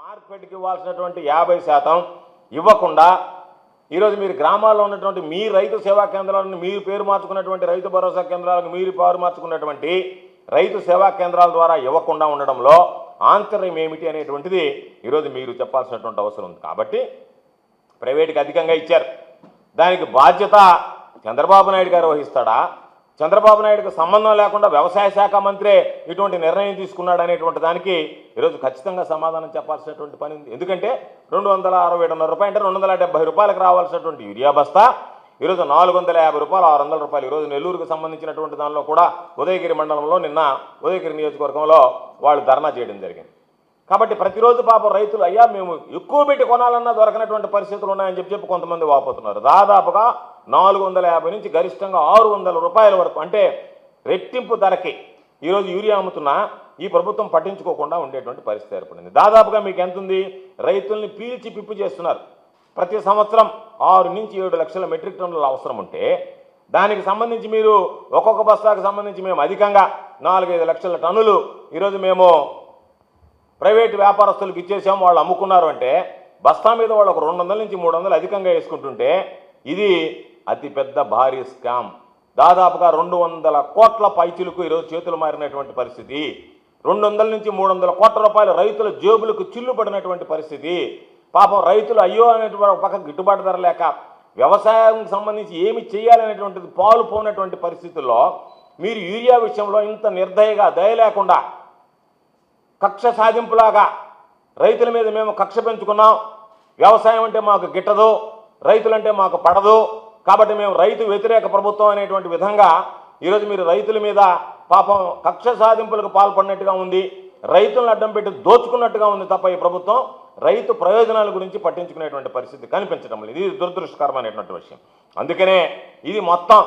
మార్కెట్కి ఇవ్వాల్సినటువంటి యాభై శాతం ఇవ్వకుండా ఈరోజు మీరు గ్రామాల్లో ఉన్నటువంటి మీ రైతు సేవా కేంద్రాలను మీరు పేరు మార్చుకున్నటువంటి రైతు భరోసా కేంద్రాలకు మీరు పేరు మార్చుకున్నటువంటి రైతు సేవా కేంద్రాల ద్వారా ఇవ్వకుండా ఉండడంలో ఆంతర్యం ఏమిటి అనేటువంటిది ఈరోజు మీరు చెప్పాల్సినటువంటి అవసరం ఉంది. కాబట్టి ప్రైవేట్కి అధికంగా ఇచ్చారు. దానికి బాధ్యత చంద్రబాబు నాయుడు గారు వహిస్తాడా? చంద్రబాబు నాయుడుకు సంబంధం లేకుండా వ్యవసాయ శాఖ మంత్రే ఇటువంటి నిర్ణయం తీసుకున్నాడు అనేటువంటి దానికి ఈరోజు ఖచ్చితంగా సమాధానం చెప్పాల్సినటువంటి పని ఉంది. ఎందుకంటే రెండు వందల అరవై ఏడున్నర రూపాయలు అంటే రెండు వందల డెబ్బై రూపాయలకు రావాల్సినటువంటి యూరియా బస్తా ఈరోజు నాలుగు వందల యాభై రూపాయలు ఆరు వందల రూపాయలు ఈరోజు నెల్లూరుకు సంబంధించినటువంటి దానిలో కూడా ఉదయగిరి మండలంలో నిన్న ఉదయగిరి నియోజకవర్గంలో వాళ్ళు ధర్నా చేయడం జరిగింది. కాబట్టి ప్రతిరోజు పాపం రైతులు అయ్యా మేము ఎక్కువ పెట్టి కొనాలన్నా దొరకనటువంటి పరిస్థితులు ఉన్నాయని చెప్పి చెప్పి కొంతమంది వాపోతున్నారు. దాదాపుగా నాలుగు వందల యాభై నుంచి గరిష్టంగా ఆరు వందల రూపాయల వరకు అంటే రెట్టింపు ధరకి ఈరోజు యూరియా అమ్ముతున్నా ఈ ప్రభుత్వం పట్టించుకోకుండా ఉండేటువంటి పరిస్థితి ఏర్పడింది. దాదాపుగా మీకు ఎంత ఉంది? రైతుల్ని పీల్చి పిప్పు చేస్తున్నారు. ప్రతి సంవత్సరం ఆరు నుంచి ఏడు లక్షల మెట్రిక్ టన్నుల అవసరం ఉంటే దానికి సంబంధించి మీరు ఒక్కొక్క బస్తాకు సంబంధించి మేము అధికంగా నాలుగైదు లక్షల టన్నులు ఈరోజు మేము ప్రైవేట్ వ్యాపారస్తులకు ఇచ్చేసాం వాళ్ళు అమ్ముకున్నారు అంటే బస్తా మీద వాళ్ళు ఒక రెండు వందల నుంచి మూడు వందలు అధికంగా వేసుకుంటుంటే ఇది అతిపెద్ద భారీ స్కామ్. దాదాపుగా రెండు వందల కోట్ల పైచులకు ఈరోజు చేతులు మారినటువంటి పరిస్థితి. రెండు వందల నుంచి మూడు వందల కోట్ల రూపాయలు రైతుల జేబులకు చిల్లు పడినటువంటి పరిస్థితి. పాపం రైతులు అయ్యో అనేటువంటి పక్కకు పక్క గిట్టుబాటు ధర లేక వ్యవసాయం సంబంధించి ఏమి చేయాలనేటువంటిది పాలు పోనటువంటి పరిస్థితుల్లో మీరు యూరియా విషయంలో ఇంత నిర్దయగా దయ లేకుండా కక్ష సాధింపులాగా రైతుల మీద మేము కక్ష పెంచుకున్నాం. వ్యవసాయం అంటే మాకు గిట్టదు రైతులంటే మాకు పడదు. కాబట్టి మేము రైతు వ్యతిరేక ప్రభుత్వం అనేటువంటి విధంగా ఈరోజు మీరు రైతుల మీద పాపం కక్ష సాధింపులకు పాల్పడినట్టుగా ఉంది. రైతులను అడ్డం పెట్టి దోచుకున్నట్టుగా ఉంది తప్ప ఈ ప్రభుత్వం రైతు ప్రయోజనాల గురించి పట్టించుకునేటువంటి పరిస్థితి కనిపించడం లేదు. ఇది దురదృష్టకరమైనటువంటి విషయం. అందుకనే ఇది మొత్తం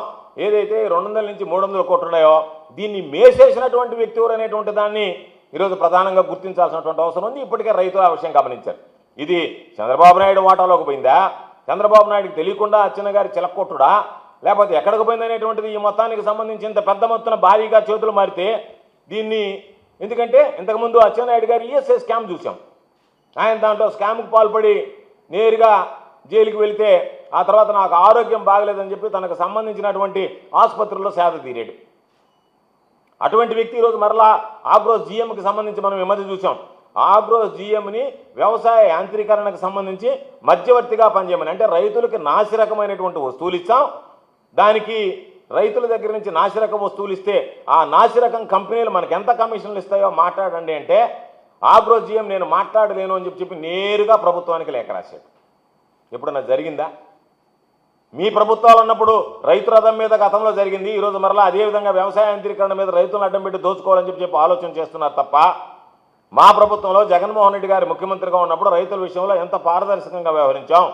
ఏదైతే రెండు వందల నుంచి మూడు వందల కోట్లున్నాయో దీన్ని మేసేసినటువంటి వ్యక్తి అనేటువంటి దాన్ని ఈరోజు ప్రధానంగా గుర్తించాల్సినటువంటి అవసరం ఉంది. ఇప్పటికే రైతులు ఆ విషయం గమనించారు. ఇది చంద్రబాబు నాయుడు వాటాలోకి పోయిందా? చంద్రబాబు నాయుడుకి తెలియకుండా అచ్చిన గారి చిలక్కొట్టుడా? లేకపోతే ఎక్కడికి పోయిందనేటువంటిది ఈ మొత్తానికి సంబంధించి ఇంత పెద్ద మొత్తం భారీగా చేతులు మారితే దీన్ని ఎందుకంటే ఇంతకుముందు అచ్చెన్నాయుడు గారి ఈఎస్ఐ స్కామ్ చూసాం ఆయన దాంట్లో స్కామ్కి పాల్పడి నేరుగా జైలుకి వెళితే ఆ తర్వాత నాకు ఆరోగ్యం బాగలేదని చెప్పి తనకు సంబంధించినటువంటి ఆసుపత్రుల్లో సేద తీరాడు. అటువంటి వ్యక్తి ఈరోజు మరలా ఆగ్రోస్ జీఎంకి సంబంధించి మనం ఈ మధ్య చూసాం. ఆగ్రోస్ జీఎంని వ్యవసాయ యాంత్రీకరణకు సంబంధించి మధ్యవర్తిగా పనిచేయమని అంటే రైతులకి నాసిరకమైనటువంటి వస్తువులు ఇచ్చాం. దానికి రైతుల దగ్గర నుంచి నాసిరకం వస్తువులు ఇస్తే ఆ నాసిరకం కంపెనీలు మనకు ఎంత కమిషన్లు ఇస్తాయో మాట్లాడండి అంటే ఆగ్రో జిఎం నేను మాట్లాడలేను అని చెప్పి చెప్పి నేరుగా ప్రభుత్వానికి లేఖ రాశాడు. ఎప్పుడన్నా జరిగిందా? మీ ప్రభుత్వాలు ఉన్నప్పుడు రైతు రథం మీద గతంలో జరిగింది ఈరోజు మరలా అదేవిధంగా వ్యవసాయ యంత్రీకరణ మీద రైతులను అడ్డం పెట్టి దోచుకోవాలని చెప్పి చెప్పి ఆలోచన చేస్తున్నారు తప్ప మా ప్రభుత్వంలో జగన్మోహన్ రెడ్డి గారి ముఖ్యమంత్రిగా ఉన్నప్పుడు రైతుల విషయంలో ఎంత పారదర్శకంగా వ్యవహరించాం.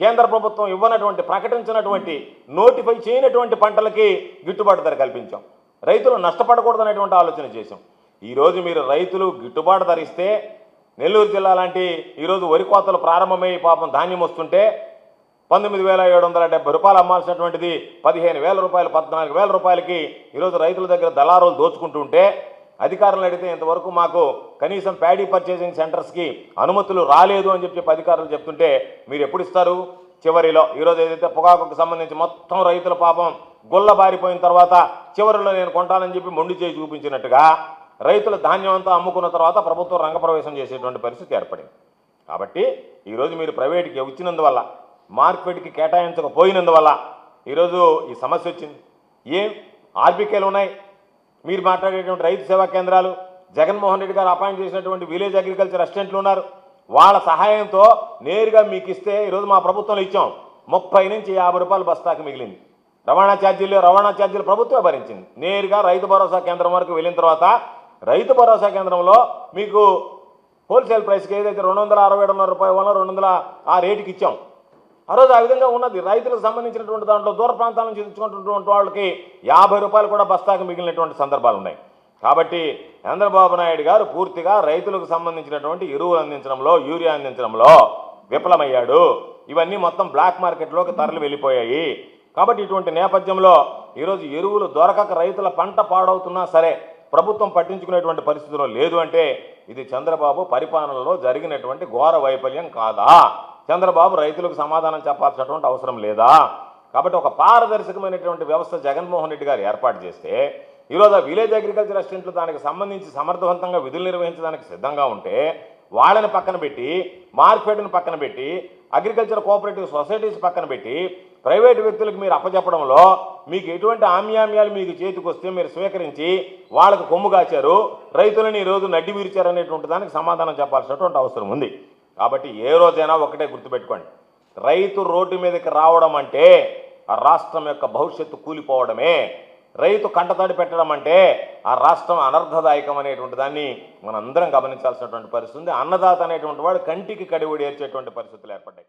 కేంద్ర ప్రభుత్వం ఇవ్వనటువంటి ప్రకటించినటువంటి నోటిఫై చేయనటువంటి పంటలకి గిట్టుబాటు ధర కల్పించాం. రైతులు నష్టపడకూడదనేటువంటి ఆలోచన చేశాం. ఈరోజు మీరు రైతులు గిట్టుబాటు ధర ఇస్తే నెల్లూరు జిల్లా లాంటి ఈరోజు వరి కోతలు ప్రారంభమై పాపం ధాన్యం వస్తుంటే పంతొమ్మిది వేల ఏడు వందల డెబ్బై రూపాయలు అమ్మాల్సినటువంటిది పదిహేను వేల రూపాయలు పద్నాలుగు వేల రూపాయలకి ఈరోజు రైతుల దగ్గర దళారులు దోచుకుంటుంటే అధికారులు అడిగితే ఇంతవరకు మాకు కనీసం ప్యాడీ పర్చేసింగ్ సెంటర్స్కి అనుమతులు రాలేదు అని చెప్పి చెప్పి అధికారులు చెప్తుంటే మీరు ఎప్పుడు ఇస్తారు? చివరిలో ఈరోజు ఏదైతే పొగాకుకు సంబంధించి మొత్తం రైతుల పాపం గుల్ల బారిపోయిన తర్వాత చివరిలో నేను కొంటానని చెప్పి మొండి చేసి చూపించినట్టుగా రైతుల ధాన్యం అంతా అమ్ముకున్న తర్వాత ప్రభుత్వం రంగప్రవేశం చేసేటువంటి పరిస్థితి ఏర్పడింది. కాబట్టి ఈరోజు మీరు ప్రైవేట్కి వచ్చినందువల్ల మార్కెట్కి కేటాయించకపోయినందువల్ల ఈరోజు ఈ సమస్య వచ్చింది. ఏం? ఆర్బీకేలు ఉన్నాయి. మీరు మాట్లాడేటువంటి రైతు సేవా కేంద్రాలు జగన్మోహన్ రెడ్డి గారు అపాయింట్ చేసినటువంటి విలేజ్ అగ్రికల్చర్ అసిస్టెంట్లు ఉన్నారు. వాళ్ళ సహాయంతో నేరుగా మీకు ఇస్తే ఈరోజు మా ప్రభుత్వంలో ఇచ్చాం. ముప్పై నుంచి యాభై రూపాయలు బస్తాకి మిగిలింది. రవాణా ఛార్జీలు రవాణా ఛార్జీలు ప్రభుత్వమే భరించింది. నేరుగా రైతు భరోసా కేంద్రం వరకు వెళ్ళిన తర్వాత రైతు భరోసా కేంద్రంలో మీకు హోల్సేల్ ప్రైస్కి ఏదైతే రెండు వందల అరవై ఏడున్నర రూపాయల వల్ల రెండు వందల ఆ రేటుకి ఇచ్చాం. ఆ రోజు ఆ విధంగా ఉన్నది. రైతులకు సంబంధించినటువంటి దాంట్లో దూర ప్రాంతాల నుంచి తెచ్చుకుంటున్నటువంటి వాళ్ళకి యాభై రూపాయలు కూడా బస్తాకు మిగిలినటువంటి సందర్భాలు ఉన్నాయి. కాబట్టి చంద్రబాబు నాయుడు గారు పూర్తిగా రైతులకు సంబంధించినటువంటి ఎరువులు అందించడంలో యూరియా అందించడంలో విఫలమయ్యాడు. ఇవన్నీ మొత్తం బ్లాక్ మార్కెట్లోకి తరలి వెళ్ళిపోయాయి. కాబట్టి ఇటువంటి నేపథ్యంలో ఈరోజు ఎరువులు దొరకక రైతుల పంట పాడవుతున్నా సరే ప్రభుత్వం పట్టించుకునేటువంటి పరిస్థితిలో లేదు అంటే ఇది చంద్రబాబు పరిపాలనలో జరిగినటువంటి ఘోర వైఫల్యం కాదా? చంద్రబాబు రైతులకు సమాధానం చెప్పాల్సినటువంటి అవసరం లేదా? కాబట్టి ఒక పారదర్శకమైనటువంటి వ్యవస్థ జగన్మోహన్ రెడ్డి గారు ఏర్పాటు చేస్తే ఈరోజు ఆ విలేజ్ అగ్రికల్చర్ అసిస్టెంట్లు దానికి సంబంధించి సమర్థవంతంగా విధులు నిర్వహించడానికి సిద్ధంగా ఉంటే వాళ్ళని పక్కన పెట్టి మార్కెట్ను పక్కన పెట్టి అగ్రికల్చర్ కోఆపరేటివ్ సొసైటీస్ పక్కన పెట్టి ప్రైవేటు వ్యక్తులకు మీరు అప్పచెప్పడంలో మీకు ఎటువంటి ఆమ్యామ్యాలు మీకు చేతికొస్తే మీరు స్వీకరించి వాళ్ళకు కొమ్ము కాచారు రైతులని ఈరోజు నడ్డి విరిచారు అనేటువంటి దానికి సమాధానం చెప్పాల్సినటువంటి అవసరం ఉంది. కాబట్టి ఏ రోజైనా ఒకటే గుర్తుపెట్టుకోండి. రైతు రోడ్డు మీదకి రావడం అంటే ఆ రాష్ట్రం యొక్క భవిష్యత్తు కూలిపోవడమే. రైతు కంటతడి పెట్టడం అంటే ఆ రాష్ట్రం అనర్థదాయకం అనేటువంటి దాన్ని మనందరం గమనించాల్సినటువంటి పరిస్థితి ఉంది అన్నదాత అనేటువంటి వాడు కంటికి కడివుడి ఏర్చేటువంటి పరిస్థితులు ఏర్పడ్డాయి.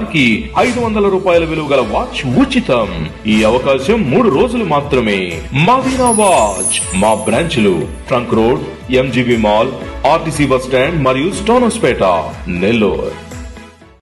వారికి ఐదు వందల రూపాయల విలువ గల వాచ్ ఉచితం. ఈ అవకాశం మూడు రోజులు మాత్రమే. మావీనా వాచ్ మా బ్రాంచ్లు trunk road MGB mall RTC bus stand మరియు స్టోనస్పేట నెల్లూరు.